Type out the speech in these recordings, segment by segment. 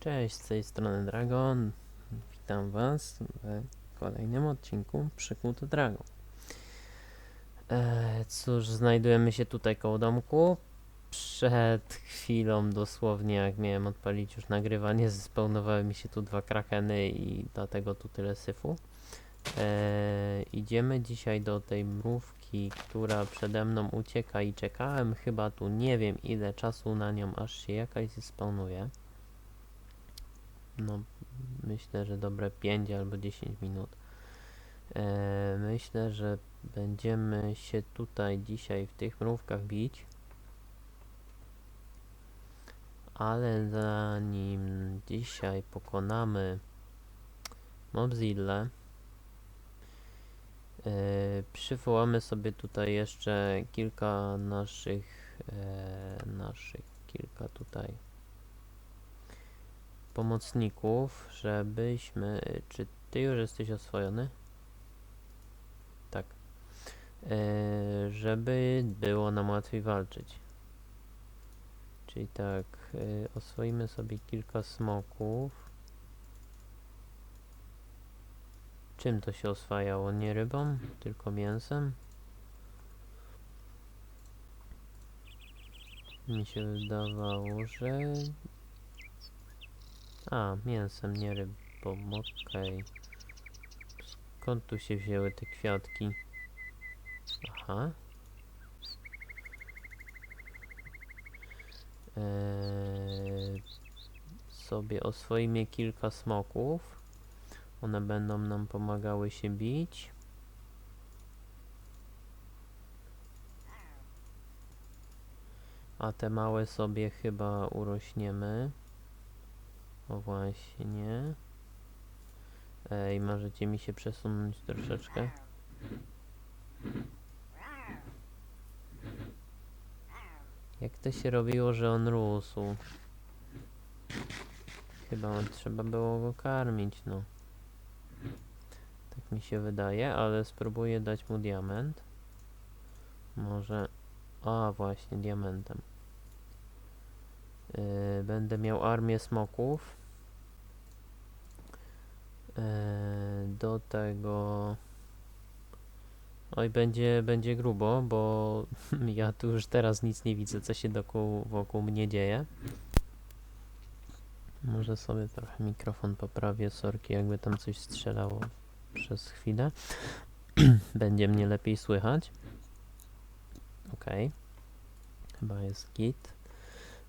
Cześć, z tej strony Dragon. Witam Was w kolejnym odcinku Przykut Dragon. E, cóż, znajdujemy się tutaj koło domku. Przed chwilą, dosłownie, jak miałem odpalić już nagrywanie, zespełnowały mi się tu dwa krakeny i dlatego tu tyle syfu. E, idziemy dzisiaj do tej mrówki, która przede mną ucieka i czekałem chyba tu nie wiem ile czasu na nią, aż się jakaś zespełnuje. No, myślę, że dobre 5 albo 10 minut. E, myślę, że będziemy się tutaj dzisiaj w tych mrówkach bić. Ale zanim dzisiaj pokonamy Mobzilla, e, przywołamy sobie tutaj jeszcze kilka naszych, e, naszych kilka tutaj pomocników, żebyśmy. Czy ty już jesteś oswojony? Tak. E, żeby było nam łatwiej walczyć. Czyli tak, e, oswoimy sobie kilka smoków. Czym to się oswajało? Nie rybą, tylko mięsem? Mi się wydawało, że a, mięsem, nie rybą, okej. Skąd tu się wzięły te kwiatki? Aha. Eee, sobie oswoimy kilka smoków. One będą nam pomagały się bić. A te małe sobie chyba urośniemy. O właśnie. Ej, możecie mi się przesunąć troszeczkę? Jak to się robiło, że on rósł? Chyba trzeba było go karmić, no. Tak mi się wydaje, ale spróbuję dać mu diament. Może... A, właśnie, diamentem. Yy, będę miał armię smoków. Yy, do tego. Oj, będzie, będzie grubo, bo ja tu już teraz nic nie widzę, co się dokół, wokół mnie dzieje. Może sobie trochę mikrofon poprawię, sorki, jakby tam coś strzelało przez chwilę. będzie mnie lepiej słychać. Okej. Chyba jest git.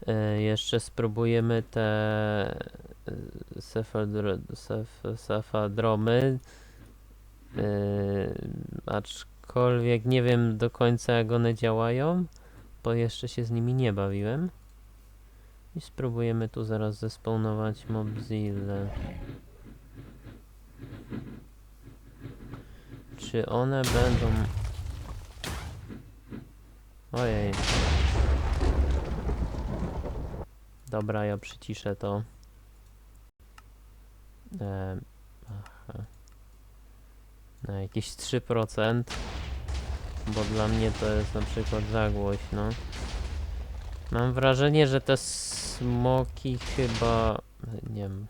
E, jeszcze spróbujemy te e, sefadro, sef, sefadromy. E, aczkolwiek nie wiem do końca jak one działają, bo jeszcze się z nimi nie bawiłem. I spróbujemy tu zaraz zespawnować Mobzilla. Czy one będą... Ojej. Dobra, ja przyciszę to. E, aha. Na jakieś 3%. Bo dla mnie to jest na przykład za głośno. Mam wrażenie, że te smoki chyba... Nie wiem.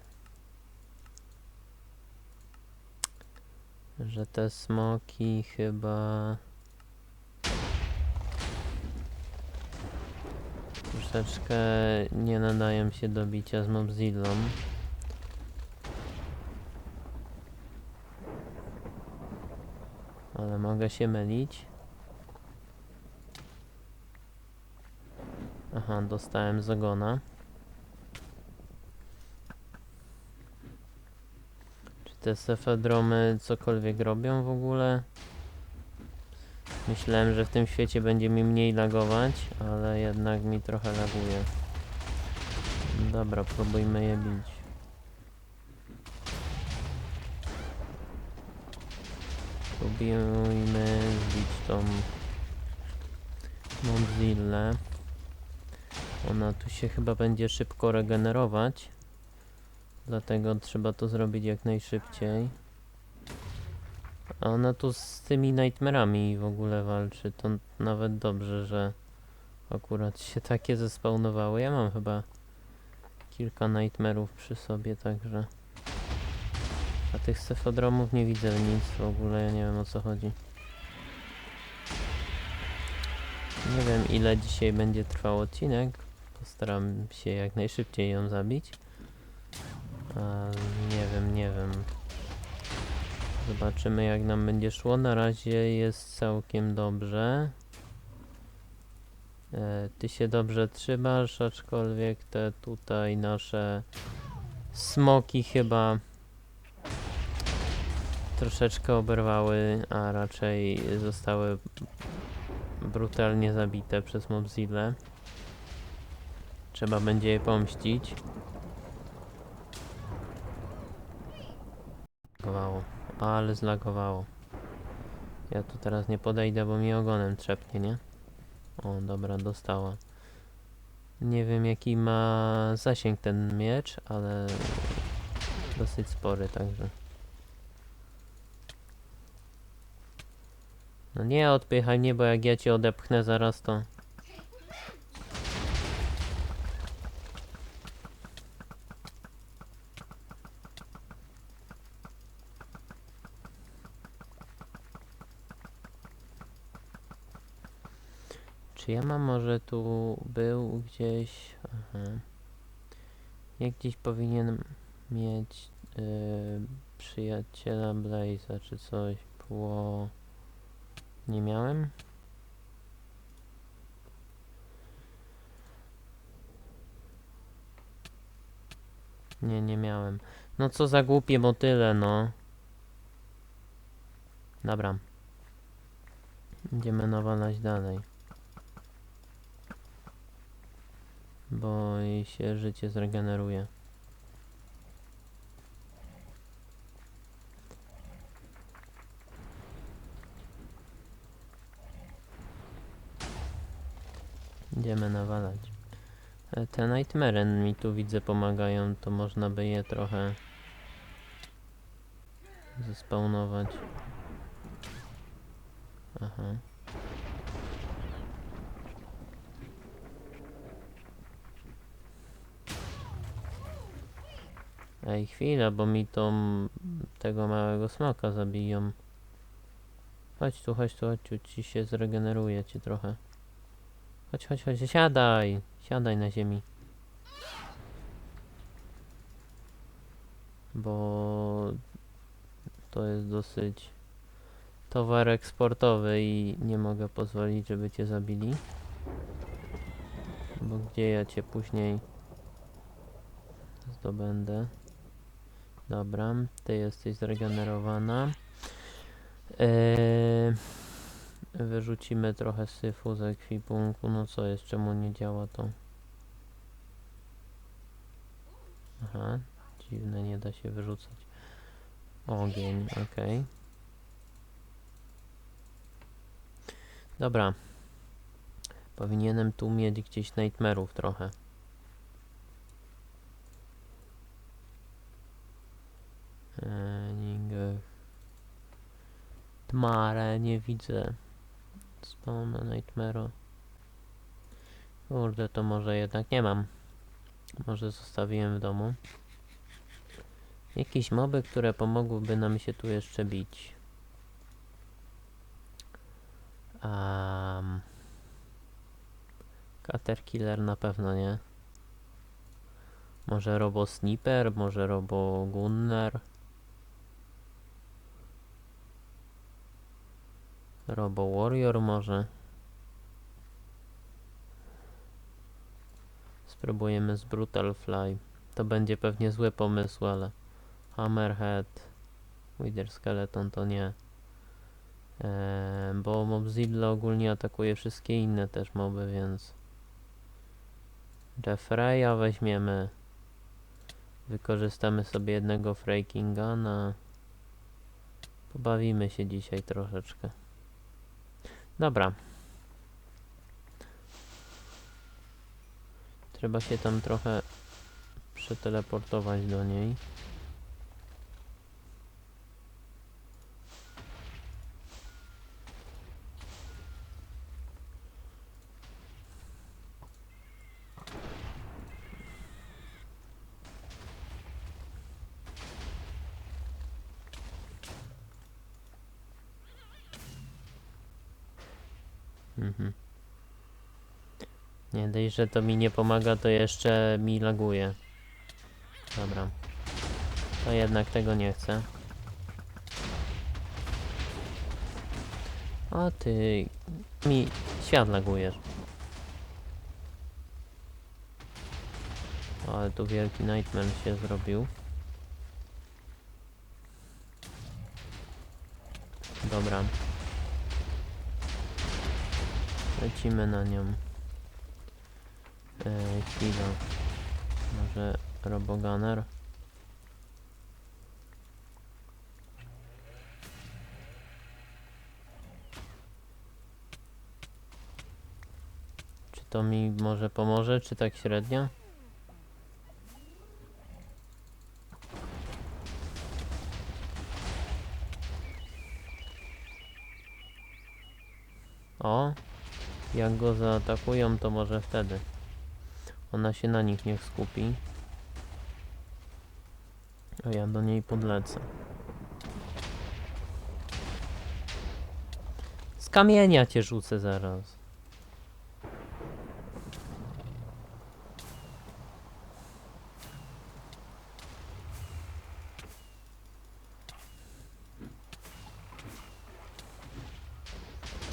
Że te smoki chyba... Troszeczkę nie nadają się do bicia z Mobzillą. Ale mogę się mylić. Aha, dostałem zagona. Czy te sefedromy cokolwiek robią w ogóle? Myślałem, że w tym świecie będzie mi mniej lagować, ale jednak mi trochę laguje. Dobra, próbujmy je bić. Próbujmy zbić tą Mozillę. Ona tu się chyba będzie szybko regenerować. Dlatego trzeba to zrobić jak najszybciej. A ona tu z tymi nightmare'ami w ogóle walczy. To nawet dobrze, że akurat się takie zespawnowały. Ja mam chyba kilka nightmare'ów przy sobie, także... A tych sefodromów nie widzę nic w ogóle, ja nie wiem o co chodzi. Nie wiem ile dzisiaj będzie trwał odcinek. Postaram się jak najszybciej ją zabić. A, nie wiem, nie wiem. Zobaczymy jak nam będzie szło. Na razie jest całkiem dobrze. E, ty się dobrze trzymasz, aczkolwiek te tutaj nasze smoki chyba troszeczkę oberwały, a raczej zostały brutalnie zabite przez Mobzille. Trzeba będzie je pomścić. Zlagowało, ale zlagowało. Ja tu teraz nie podejdę, bo mi ogonem trzepnie, nie? O, dobra, dostała. Nie wiem jaki ma zasięg ten miecz, ale dosyć spory także. No nie odpychaj mnie, bo jak ja cię odepchnę zaraz to... Czy ja mam może tu był gdzieś... Aha. Ja gdzieś powinienem mieć yy, przyjaciela Blaze'a czy coś. Było... Nie miałem? Nie, nie miałem. No co za głupie motyle, no. Dobra. Będziemy nawalać dalej. Bo jej się życie zregeneruje. Idziemy nawalać. E, Te Nightmare mi tu widzę pomagają, to można by je trochę zespawnować. Aha. Ej, chwila, bo mi tą tego małego smoka zabiją. Chodź tu, chodź tu, chodź tu, ci się zregeneruje ci trochę. Chodź, chodź, chodź, siadaj, siadaj na ziemi. Bo to jest dosyć towar eksportowy i nie mogę pozwolić, żeby cię zabili. Bo gdzie ja cię później zdobędę? Dobra, ty jesteś zregenerowana. Eee, wyrzucimy trochę syfu z ekwipunku. No co jest, czemu nie działa to? Aha, dziwne, nie da się wyrzucać. Ogień, okej. Dobra. Powinienem tu mieć gdzieś nightmare'ów trochę. Eee, nigdy. Tmare, nie widzę. Spawna Nightmare'a. Kurde, to może jednak nie mam. Może zostawiłem w domu. Jakieś moby, które pomogłyby nam się tu jeszcze bić. Um, Caterkiller na pewno nie. Może Robo Sniper, może Robo Gunner. Robo Warrior może. Spróbujemy z Brutal Fly. To będzie pewnie zły pomysł, ale Hammerhead, Wither Skeleton to nie. Eee, bo Mobzilla ogólnie atakuje wszystkie inne też moby, więc Jeffreya weźmiemy. Wykorzystamy sobie jednego Freakinga na... Pobawimy się dzisiaj troszeczkę. Dobra. Trzeba się tam trochę przeteleportować do niej. Mhm. Nie dość, że to mi nie pomaga, to jeszcze mi laguje. Dobra. To jednak tego nie chcę. A ty mi świat lagujesz. Ale tu wielki nightmare się zrobił. Dobra. Lecimy na nią. Chwila. Może Robogunner? Czy to mi może pomoże, czy tak średnio? O, jak go zaatakują, to może wtedy. Ona się na nich niech skupi. A ja do niej podlecę. Z kamienia cię rzucę zaraz.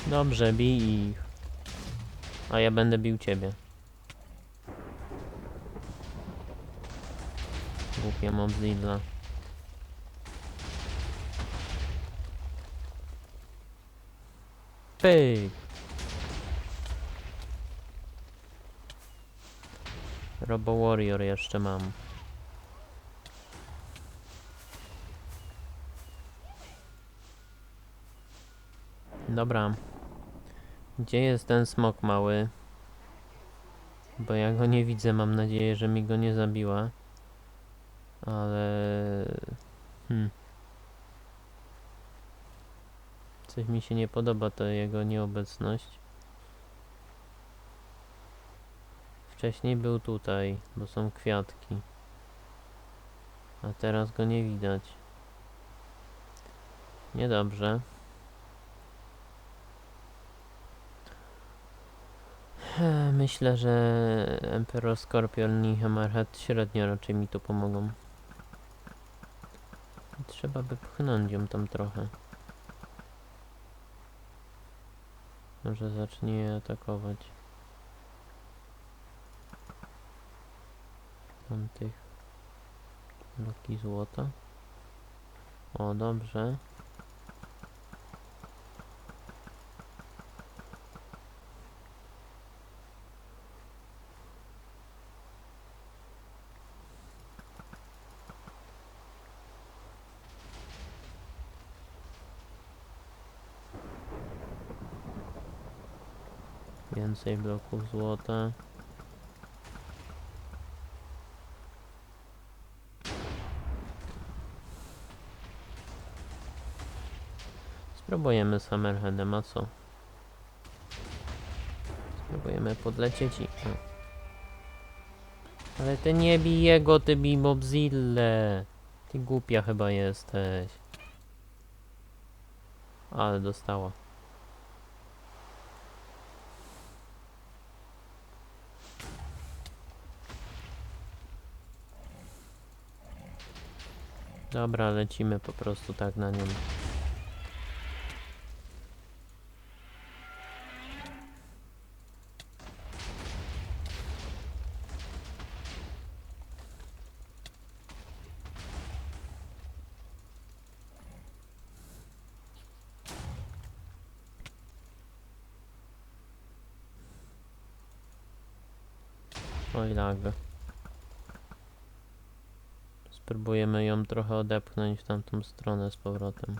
Dobrze, bij ich. A ja będę bił ciebie. Głupia Mobzilla. Pyk! Robo Warrior jeszcze mam. Dobra. Gdzie jest ten smok mały? Bo ja go nie widzę, mam nadzieję, że mi go nie zabiła. Ale... Hmm. Coś mi się nie podoba, to jego nieobecność. Wcześniej był tutaj, bo są kwiatki. A teraz go nie widać. Niedobrze. Myślę, że Emperor Scorpion i Hammerhead średnio raczej mi tu pomogą. Trzeba by pchnąć ją tam trochę. Może zacznie atakować. Mam tych bloki złota. O, dobrze. Więcej bloków złota. Spróbujemy z Hammerheadem, a co? Spróbujemy podlecieć i... O. Ale ty nie bij jego, ty bij Mobzille. Ty głupia chyba jesteś. Ale dostała. Dobra, lecimy po prostu tak na nią. Oj, lag. Spróbujemy ją trochę odepchnąć w tamtą stronę z powrotem.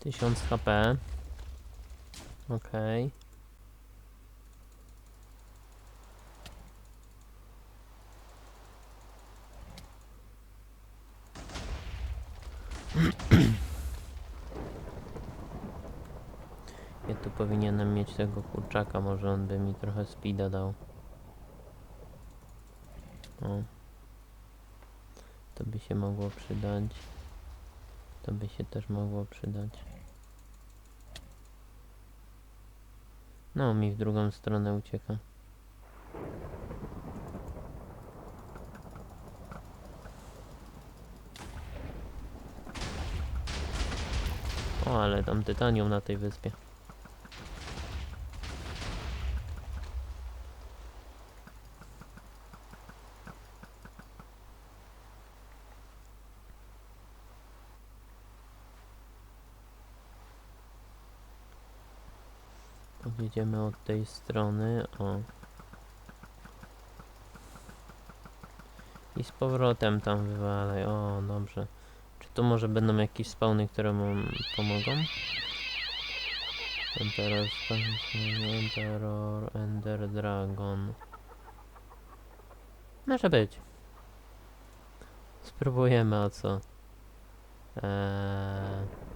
Tysiąc HP. Okej. Ja tu powinienem mieć tego kurczaka, może on by mi trochę speeda dał. O. To by się mogło przydać. To by się też mogło przydać. No, mi w drugą stronę ucieka. O, ale tam tytanium na tej wyspie. Podjedziemy od tej strony, o. I z powrotem tam wywalaj, o dobrze. Czy tu może będą jakieś spawny, które mu pomogą? Emperor, Emperor, Ender Dragon. Może być. Spróbujemy, a co? Eee...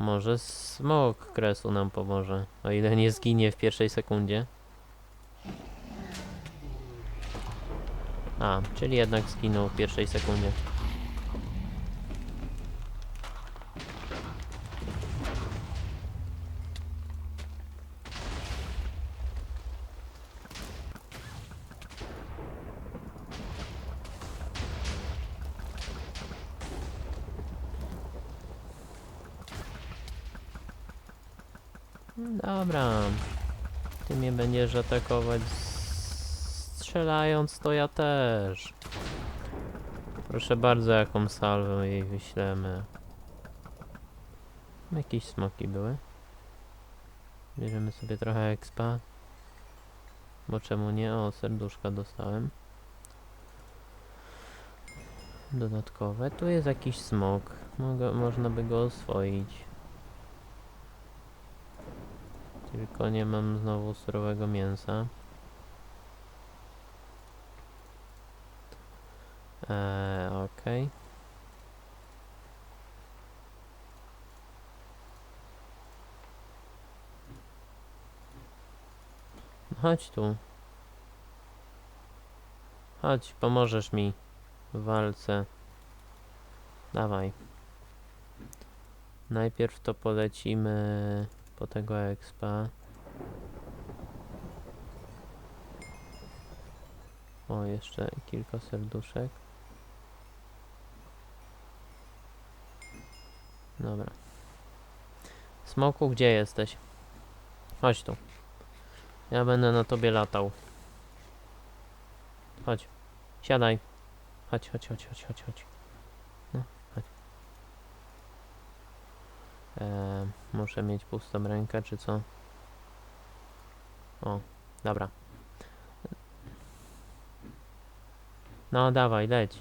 Może smok kresu nam pomoże, o ile nie zginie w pierwszej sekundzie. A, czyli jednak zginął w pierwszej sekundzie. Dobra. Ty mnie będziesz atakować strzelając, to ja też. Proszę bardzo, jaką salwę jej wyślemy. Jakieś smoki były. Bierzemy sobie trochę expa. Bo czemu nie? O, serduszka dostałem. Dodatkowe. Tu jest jakiś smok. Mogę, można by go oswoić. Tylko nie mam znowu surowego mięsa. Eee, okej. No Chodź tu. Chodź, pomożesz mi w walce. Dawaj. Najpierw to polecimy po tego expa. O, jeszcze kilka serduszek. Dobra. Smoku, gdzie jesteś? Chodź tu. Ja będę na tobie latał. Chodź. Siadaj. Chodź, chodź, chodź, chodź, chodź, chodź. No, chodź. Eee, muszę mieć pustą rękę, czy co? O, dobra. No, dawaj, leć.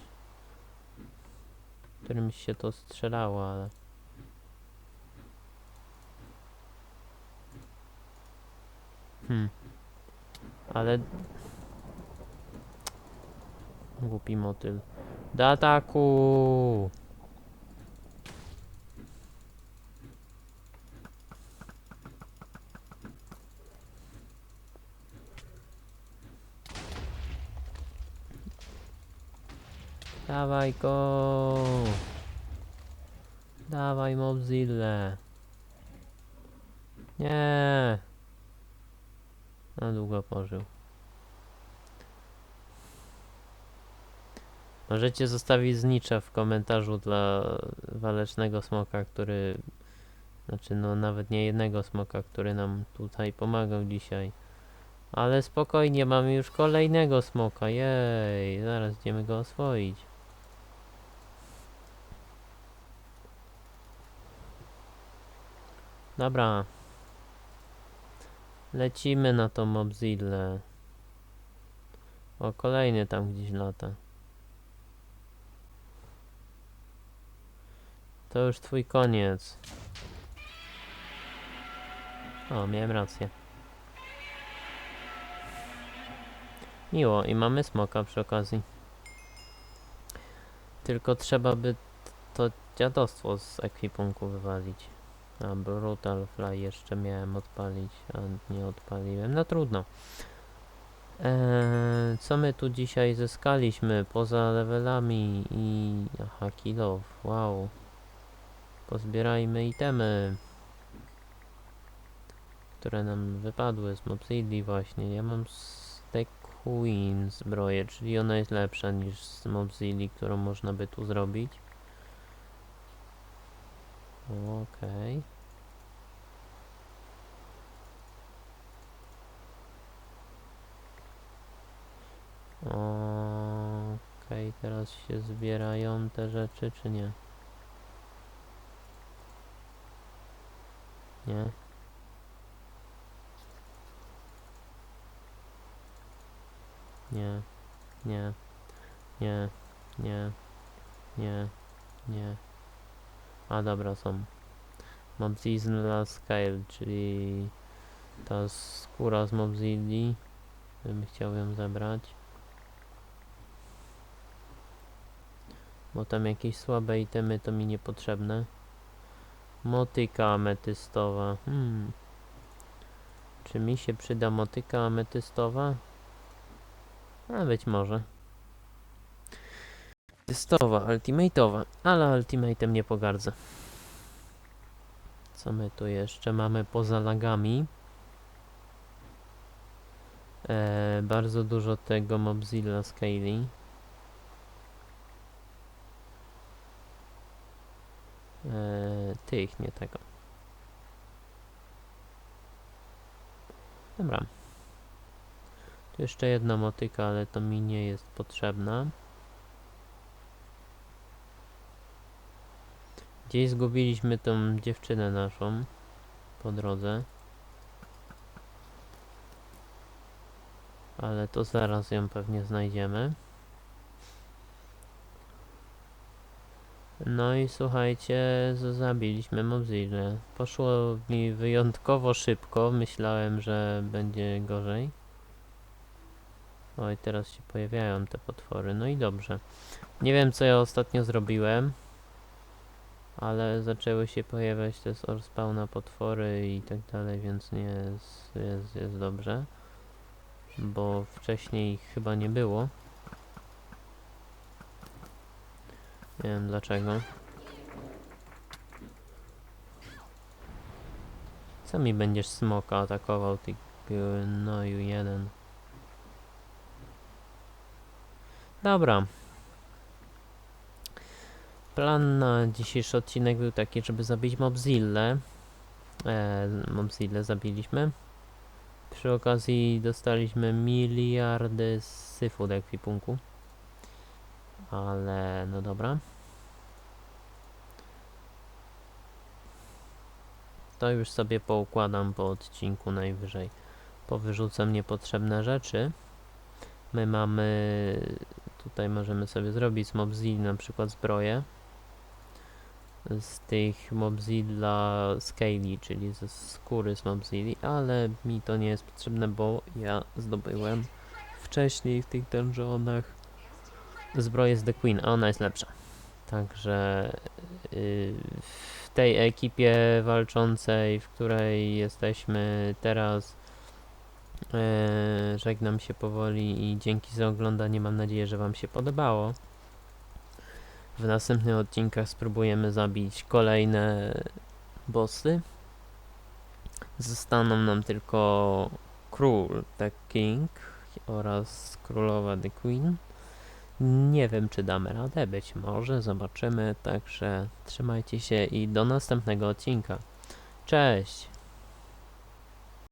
Którymś się to strzelało, ale... Hmm. Ale... Głupi motyl. Do ataku! Dawaj go! Dawaj Mobzille! Nie! Na długo pożył. Możecie zostawić znicza w komentarzu dla walecznego smoka, który... Znaczy no nawet nie jednego smoka, który nam tutaj pomagał dzisiaj. Ale spokojnie, mamy już kolejnego smoka, jej, zaraz idziemy go oswoić. Dobra. Lecimy na tą Mobzillę. O, kolejny tam gdzieś lata. To już twój koniec. O, miałem rację. Miło, i mamy smoka przy okazji. Tylko trzeba by to dziadostwo z ekwipunku wywalić. A Brutal Fly jeszcze miałem odpalić, a nie odpaliłem. No trudno. Eee, co my tu dzisiaj zyskaliśmy poza levelami i... Aha, kill off, wow. Pozbierajmy itemy, które nam wypadły z Mobzilli właśnie. Ja mam z The Queen zbroję, czyli ona jest lepsza niż z Mobzilli, którą można by tu zrobić. Okej. Okej, teraz się zbierają te rzeczy, czy nie? Nie? Nie, nie, nie, nie, nie, nie. A dobra, są. Mobzilla Scale, czyli ta skóra z Mobzilli. Bym chciał ją zebrać. Bo tam jakieś słabe itemy to mi niepotrzebne. Motyka ametystowa. Hmm. Czy mi się przyda motyka ametystowa? A być może. Testowa, ultimate'owa, ale ultimate'em nie pogardzę. Co my tu jeszcze mamy poza lagami? E, bardzo dużo tego Mobzilla Scaly. E, tych, nie tego. Dobra. Tu jeszcze jedna motyka, ale to mi nie jest potrzebna. Gdzieś zgubiliśmy tą dziewczynę naszą po drodze. Ale to zaraz ją pewnie znajdziemy. No i słuchajcie, zabiliśmy Mobzillę. Poszło mi wyjątkowo szybko. Myślałem, że będzie gorzej. Oj, teraz się pojawiają te potwory. No i dobrze. Nie wiem, co ja ostatnio zrobiłem. Ale zaczęły się pojawiać te z spawna potwory i tak dalej, więc nie jest, jest, jest dobrze. Bo wcześniej ich chyba nie było. Nie wiem dlaczego. Co mi będziesz smoka atakował, ty gnoju jeden? Dobra. Plan na dzisiejszy odcinek był taki, żeby zabić Mobzillę. E, Mobzillę zabiliśmy. Przy okazji dostaliśmy miliardy syfu do ekwipunku. Ale no dobra. To już sobie poukładam po odcinku najwyżej. Powyrzucam niepotrzebne rzeczy. My mamy... Tutaj możemy sobie zrobić z Mobzilla na przykład zbroję. Z tych Mobzilla Scaly, czyli ze skóry z Mobzilli, ale mi to nie jest potrzebne, bo ja zdobyłem wcześniej w tych dungeonach zbroję z The Queen, a ona jest lepsza. Także yy, w tej ekipie walczącej, w której jesteśmy teraz, yy, żegnam się powoli i dzięki za oglądanie. Mam nadzieję, że Wam się podobało. W następnych odcinkach spróbujemy zabić kolejne bossy. Zostaną nam tylko król, The King oraz królowa The Queen. Nie wiem, czy damy radę, być może, zobaczymy. Także trzymajcie się i do następnego odcinka. Cześć!